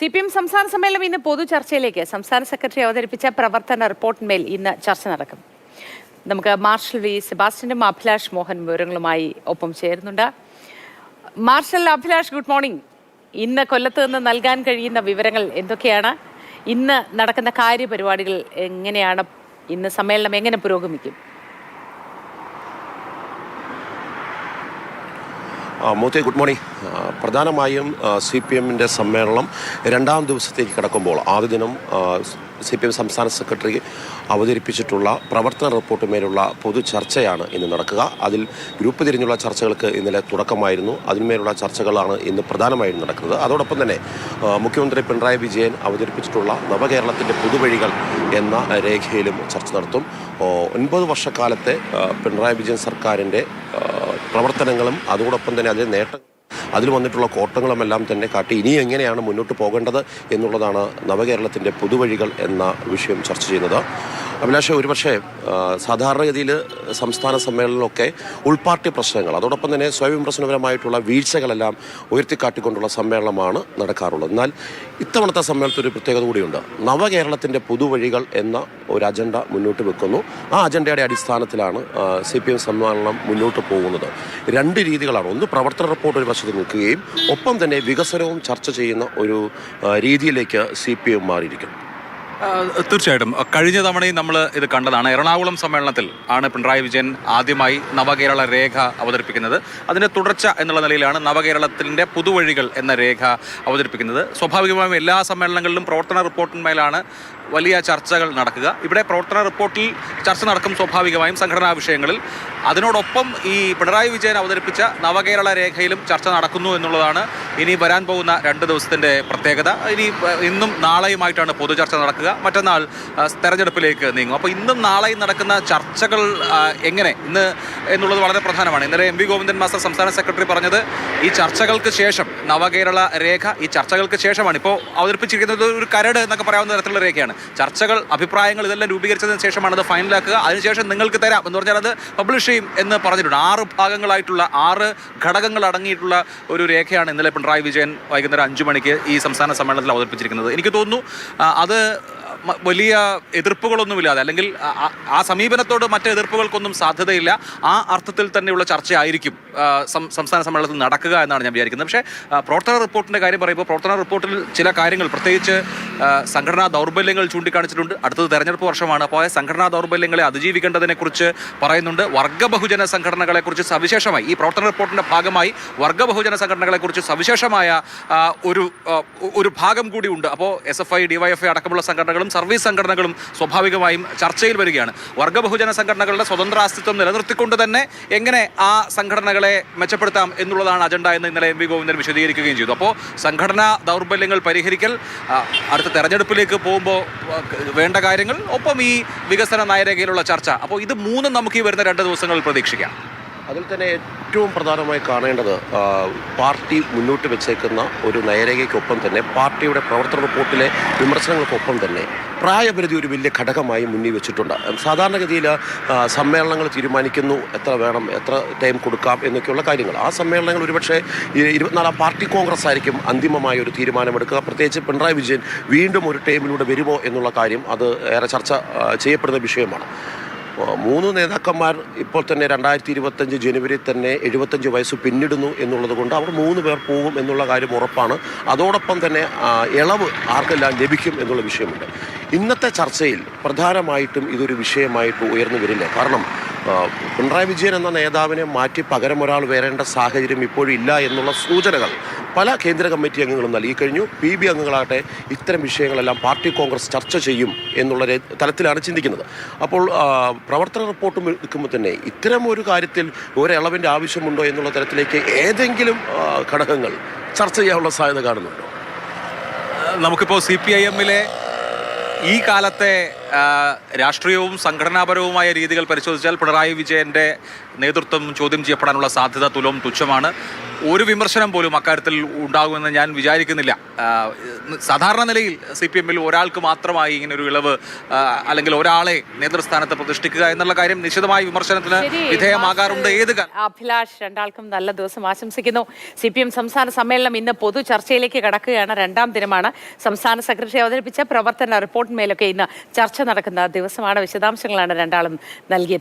C P M സംസ്ഥാന സമ്മേളനം ഇന്ന് പൊതു ചർച്ചയിലേക്ക്. സംസ്ഥാന സെക്രട്ടറി അവതരിപ്പിച്ച പ്രവർത്തന റിപ്പോർട്ടിന്മേൽ ഇന്ന് ചർച്ച നടക്കും. നമുക്ക് മാർഷൽ വി. സെബാസ്റ്റ്യനും അഭിലാഷ് മോഹൻ വിവരങ്ങളുമായി ഒപ്പം ചേരുന്നുണ്ട്. Marshal Abhilash good morning. ഇന്ന് കൊല്ലത്ത് നിന്ന് നൽകാൻ കഴിയുന്ന വിവരങ്ങൾ എന്തൊക്കെയാണ്? ഇന്ന് നടക്കുന്ന കാര്യപരിപാടികൾ എങ്ങനെയാണ്? ഇന്ന് സമ്മേളനം എങ്ങനെ പുരോഗമിക്കും? മൂത്തേ ഗുഡ് മോർണിംഗ്. പ്രധാനമായും സി പി എമ്മിന്റെ സമ്മേളനം രണ്ടാം ദിവസത്തേക്ക് കിടക്കുമ്പോൾ ആദ്യ ദിനം സി പി എം സംസ്ഥാന സെക്രട്ടറി അവതരിപ്പിച്ചിട്ടുള്ള പ്രവർത്തന റിപ്പോർട്ടുമേലുള്ള പൊതു ചർച്ചയാണ് ഇന്ന് നടക്കുക. അതിൽ ഗ്രൂപ്പ് തിരിഞ്ഞുള്ള ചർച്ചകൾക്ക് ഇന്നലെ തുടക്കമായിരുന്നു. അതിന്മേലുള്ള ചർച്ചകളാണ് ഇന്ന് പ്രധാനമായും നടക്കുന്നത്. അതോടൊപ്പം തന്നെ മുഖ്യമന്ത്രി പിണറായി വിജയൻ അവതരിപ്പിച്ചിട്ടുള്ള നവകേരളത്തിന്റെ പുതുവഴികൾ എന്ന രേഖയിലും ചർച്ച നടത്തും. ഒൻപത് വർഷക്കാലത്തെ പിണറായി വിജയൻ സർക്കാരിന്റെ പ്രവർത്തനങ്ങളും അതോടൊപ്പം തന്നെ അതിലെ നേട്ടം അതിൽ വന്നിട്ടുള്ള കോട്ടങ്ങളുമെല്ലാം തന്നെ കാട്ടി ഇനി എങ്ങനെയാണ് മുന്നോട്ട് പോകേണ്ടത് എന്നുള്ളതാണ് നവകേരളത്തിന്റെ പുതുവഴികൾ എന്ന വിഷയം ചർച്ച ചെയ്യുന്നത്. അഭിലാഷ ഒരുപക്ഷെ സാധാരണഗതിയിൽ സംസ്ഥാന സമ്മേളനമൊക്കെ ഉൾപാർട്ടി പ്രശ്നങ്ങൾ അതോടൊപ്പം തന്നെ സ്വയം വിമർശനപരമായിട്ടുള്ള വീഴ്ചകളെല്ലാം ഉയർത്തിക്കാട്ടിക്കൊണ്ടുള്ള സമ്മേളനമാണ് നടക്കാറുള്ളത്. എന്നാൽ ഇത്തവണത്തെ സമ്മേളനത്തിൽ ഒരു പ്രത്യേകത കൂടിയുണ്ട്. നവകേരളത്തിന്റെ പുതുവഴികൾ എന്ന ഒരു അജണ്ട മുന്നോട്ട് വെക്കുന്നു. ആ അജണ്ടയുടെ അടിസ്ഥാനത്തിലാണ് സി പി എം സമ്മേളനം മുന്നോട്ട് പോകുന്നത്. രണ്ട് രീതികളാണ്. ഒന്ന് പ്രവർത്തന റിപ്പോർട്ട് ഒരു വശത്ത് നിൽക്കുകയും ഒപ്പം തന്നെ വികസനവും ചർച്ച ചെയ്യുന്ന ഒരു രീതിയിലേക്ക് സി പി എം മാറിയിരിക്കും തീർച്ചയായിട്ടും. കഴിഞ്ഞ തവണയും നമ്മൾ ഇത് കണ്ടതാണ്. എറണാകുളം സമ്മേളനത്തിൽ ആണ് പിണറായി വിജയൻ ആദ്യമായി നവകേരള രേഖ അവതരിപ്പിക്കുന്നത്. അതിന്റെ തുടർച്ച എന്നുള്ള നിലയിലാണ് നവകേരളത്തിന്റെ പുതുവഴികൾ എന്ന രേഖ അവതരിപ്പിക്കുന്നത്. സ്വാഭാവികമായും എല്ലാ സമ്മേളനങ്ങളിലും പ്രവർത്തന റിപ്പോർട്ടിന്മേലാണ് വലിയ ചർച്ചകൾ നടക്കുക. ഇവിടെ പ്രവർത്തന റിപ്പോർട്ടിൽ ചർച്ച നടക്കും സ്വാഭാവികമായും സംഘടനാ വിഷയങ്ങളിൽ. അതിനോടൊപ്പം ഈ പിണറായി വിജയൻ അവതരിപ്പിച്ച നവകേരള രേഖയിലും ചർച്ച നടക്കുന്നു എന്നുള്ളതാണ് ഇനി വരാൻ പോകുന്ന രണ്ട് ദിവസത്തിന്റെ പ്രത്യേകത. ഇനി ഇന്നും നാളെയുമായിട്ടാണ് പൊതുചർച്ച നടക്കുക. മറ്റന്നാൾ തെരഞ്ഞെടുപ്പിലേക്ക് നീങ്ങും. അപ്പോൾ ഇന്നും നാളെയും നടക്കുന്ന ചർച്ചകൾ എങ്ങനെ? ഇന്ന് എന്നുള്ളത് വളരെ പ്രധാനമാണ്. ഇന്നലെ എം വി ഗോവിന്ദൻ മാസ്റ്റർ സംസ്ഥാന സെക്രട്ടറി പറഞ്ഞത് ഈ ചർച്ചകൾക്ക് ശേഷം നവകേരള രേഖ ഈ ചർച്ചകൾക്ക് ശേഷമാണ്. ഇപ്പോൾ അവതരിപ്പിച്ചിരിക്കുന്നത് ഒരു കരട് എന്നൊക്കെ പറയാവുന്ന തരത്തിലുള്ള രേഖയാണ്. ചർച്ചകൾ അഭിപ്രായങ്ങൾ ഇതെല്ലാം രൂപീകരിച്ചതിന് ശേഷമാണ് അത് ഫൈനലാക്കുക. അതിനുശേഷം നിങ്ങൾക്ക് തരാം. എന്ന് പറഞ്ഞാൽ അത് പബ്ലിഷ് ചെയ്യും എന്ന് പറഞ്ഞിട്ടുണ്ട്. ആറ് ഭാഗങ്ങളായിട്ടുള്ള ആറ് ഘടകങ്ങൾ അടങ്ങിയിട്ടുള്ള ഒരു രേഖയാണ് ഇന്നലെ പിണറായി വിജയൻ വൈകുന്നേരം അഞ്ചു മണിക്ക് ഈ സംസ്ഥാന സമ്മേളനത്തിൽ അവതരിപ്പിച്ചിരിക്കുന്നത്. എനിക്ക് തോന്നുന്നു അത് വലിയ എതിർപ്പുകളൊന്നുമില്ലാതെ അല്ലെങ്കിൽ ആ- സമീപനത്തോട് മറ്റ് എതിർപ്പുകൾക്കൊന്നും സാധ്യതയില്ല. ആ അർത്ഥത്തിൽ തന്നെയുള്ള ചർച്ചയായിരിക്കും സംസ്ഥാന സമ്മേളനത്തിൽ നടക്കുക എന്നാണ് ഞാൻ വിചാരിക്കുന്നത്. പക്ഷേ പ്രവർത്തന റിപ്പോർട്ടിന്റെ കാര്യം പറയുമ്പോൾ പ്രവർത്തന റിപ്പോർട്ടിൽ ചില കാര്യങ്ങൾ പ്രത്യേകിച്ച് സംഘടനാ ദൗർബല്യങ്ങൾ ചൂണ്ടിക്കാണിച്ചിട്ടുണ്ട്. അടുത്തത് തെരഞ്ഞെടുപ്പ് വർഷമാണ്. അപ്പോൾ സംഘടനാ ദൗർബല്യങ്ങളെ അതിജീവിക്കേണ്ടതിനെക്കുറിച്ച് പറയുന്നുണ്ട്. വർഗ ബഹുജന സംഘടനകളെക്കുറിച്ച് സവിശേഷമായി ഈ പ്രവർത്തന റിപ്പോർട്ടിന്റെ ഭാഗമായി വർഗ ബഹുജന സംഘടനകളെക്കുറിച്ച് സവിശേഷമായ ഒരു ഒരു ഭാഗം കൂടി ഉണ്ട്. അപ്പോൾ S F I DYF I അടക്കമുള്ള സംഘടനകളും സർവീസ് സംഘടനകളും സ്വാഭാവികമായും ചർച്ചയിൽ വരികയാണ്. വർഗ ബഹുജന സംഘടനകളുടെ സ്വതന്ത്ര അസ്തിത്വം നിലനിർത്തിക്കൊണ്ട് തന്നെ എങ്ങനെ ആ സംഘടനകളെ മെച്ചപ്പെടുത്താം എന്നുള്ളതാണ് അജണ്ട എന്ന് ഇന്നലെ എം വി ഗോവിന്ദൻ വിശദീകരിക്കുകയും ചെയ്തു. അപ്പോൾ സംഘടനാ ദൗർബല്യങ്ങൾ പരിഹരിക്കൽ അടുത്ത തെരഞ്ഞെടുപ്പിലേക്ക് പോകുമ്പോൾ വേണ്ട കാര്യങ്ങൾ ഒപ്പം ഈ വികസന നയരേഖയിലുള്ള ചർച്ച. അപ്പോൾ ഇത് മൂന്നും നമുക്ക് ഈ വരുന്ന രണ്ട് ദിവസങ്ങളിൽ പ്രതീക്ഷിക്കാം. അതിൽ തന്നെ ഏറ്റവും പ്രധാനമായി കാണേണ്ടത് പാർട്ടി മുന്നോട്ട് വെച്ചേക്കുന്ന ഒരു നയരേഖയ്ക്കൊപ്പം തന്നെ പാർട്ടിയുടെ പ്രവർത്തന റിപ്പോർട്ടിലെ വിമർശനങ്ങൾക്കൊപ്പം തന്നെ പ്രായപരിധി ഒരു വലിയ ഘടകമായി മുന്നിൽ വെച്ചിട്ടുണ്ട്. സാധാരണഗതിയിൽ സമ്മേളനങ്ങൾ തീരുമാനിക്കുന്നു എത്ര വേണം എത്ര ടൈം കൊടുക്കാം എന്നൊക്കെയുള്ള കാര്യങ്ങൾ. ആ സമ്മേളനങ്ങൾ ഒരുപക്ഷെ ഇരുപത്തിനാലാം പാർട്ടി കോൺഗ്രസ് ആയിരിക്കും അന്തിമമായ ഒരു തീരുമാനമെടുക്കുക. പ്രത്യേകിച്ച് പിണറായി വിജയൻ വീണ്ടും ഒരു ടൈമിലൂടെ വരുമോ എന്നുള്ള കാര്യം അത് ഏറെ ചർച്ച ചെയ്യപ്പെടുന്ന വിഷയമാണ്. മൂന്ന് നേതാക്കന്മാർ ഇപ്പോൾ തന്നെ രണ്ടായിരത്തി ഇരുപത്തഞ്ച് ജനുവരി തന്നെ എഴുപത്തഞ്ച് വയസ്സ് പിന്നിടുന്നു എന്നുള്ളത് കൊണ്ട് അവർ മൂന്ന് പേർ പോകും എന്നുള്ള കാര്യം ഉറപ്പാണ്. അതോടൊപ്പം തന്നെ ഇളവ് ആർക്കെല്ലാം ലഭിക്കും എന്നുള്ള വിഷയമുണ്ട്. ഇന്നത്തെ ചർച്ചയിൽ പ്രധാനമായിട്ടും ഇതൊരു വിഷയമായിട്ട് ഉയർന്നു വരില്ല. കാരണം പിണറായി വിജയൻ എന്ന നേതാവിനെ മാറ്റി പകരം ഒരാൾ വരേണ്ട സാഹചര്യം ഇപ്പോഴും ഇല്ല എന്നുള്ള സൂചനകൾ പല കേന്ദ്ര കമ്മിറ്റി അംഗങ്ങളും നൽകി കഴിഞ്ഞു. പി ബി അംഗങ്ങളാകട്ടെ ഇത്തരം വിഷയങ്ങളെല്ലാം പാർട്ടി കോൺഗ്രസ് ചർച്ച ചെയ്യും എന്നുള്ള തലത്തിലാണ് ചിന്തിക്കുന്നത്. അപ്പോൾ പ്രവർത്തന റിപ്പോർട്ടും എടുക്കുമ്പോൾ തന്നെ ഇത്തരം ഒരു കാര്യത്തിൽ ഒരളവിന്റെ ആവശ്യമുണ്ടോ എന്നുള്ള തരത്തിലേക്ക് ഏതെങ്കിലും ഘടകങ്ങൾ ചർച്ച ചെയ്യാനുള്ള സാധ്യത കാണുന്നുണ്ടോ? നമുക്കിപ്പോൾ സി പി ഐ എമ്മിലെ ഈ കാലത്തെ രാഷ്ട്രീയവും സംഘടനാപരവുമായ രീതികൾ പരിശോധിച്ചാൽ പിണറായി വിജയന്റെ നേതൃത്വം ചോദ്യം ചെയ്യപ്പെടാനുള്ള സാധ്യത തുലവും തുച്ഛമാണ്. ഒരു വിമർശനം പോലും അക്കാര്യത്തിൽ ഉണ്ടാകുമെന്ന് ഞാൻ വിചാരിക്കുന്നില്ല. സാധാരണ നിലയിൽ സി പി എമ്മിൽ ഒരാൾക്ക് മാത്രമായി ഇങ്ങനെ ഒരു ഇളവ് അല്ലെങ്കിൽ ഒരാളെ നേതൃസ്ഥാനത്ത് പ്രതിഷ്ഠിക്കുക എന്നുള്ള കാര്യം നിശ്ചിതമായ വിമർശനത്തിന് വിധേയമാകാറുണ്ട് ഏത് അഭിലാഷ് രണ്ടാൾക്കും നല്ല ദിവസം ആശംസിക്കുന്നു. സി പി എം സംസ്ഥാന സമ്മേളനം ഇന്ന് പൊതു ചർച്ചയിലേക്ക് കടക്കുകയാണ്. രണ്ടാം ദിനമാണ് സംസ്ഥാന സെക്രട്ടറി അവതരിപ്പിച്ച പ്രവർത്തന റിപ്പോർട്ടിന്മേലൊക്കെ ഇന്ന് നടക്കുന്ന ദിവസമാണ് വിശദാംശങ്ങളാണ് രണ്ടാളും നൽകിയത്.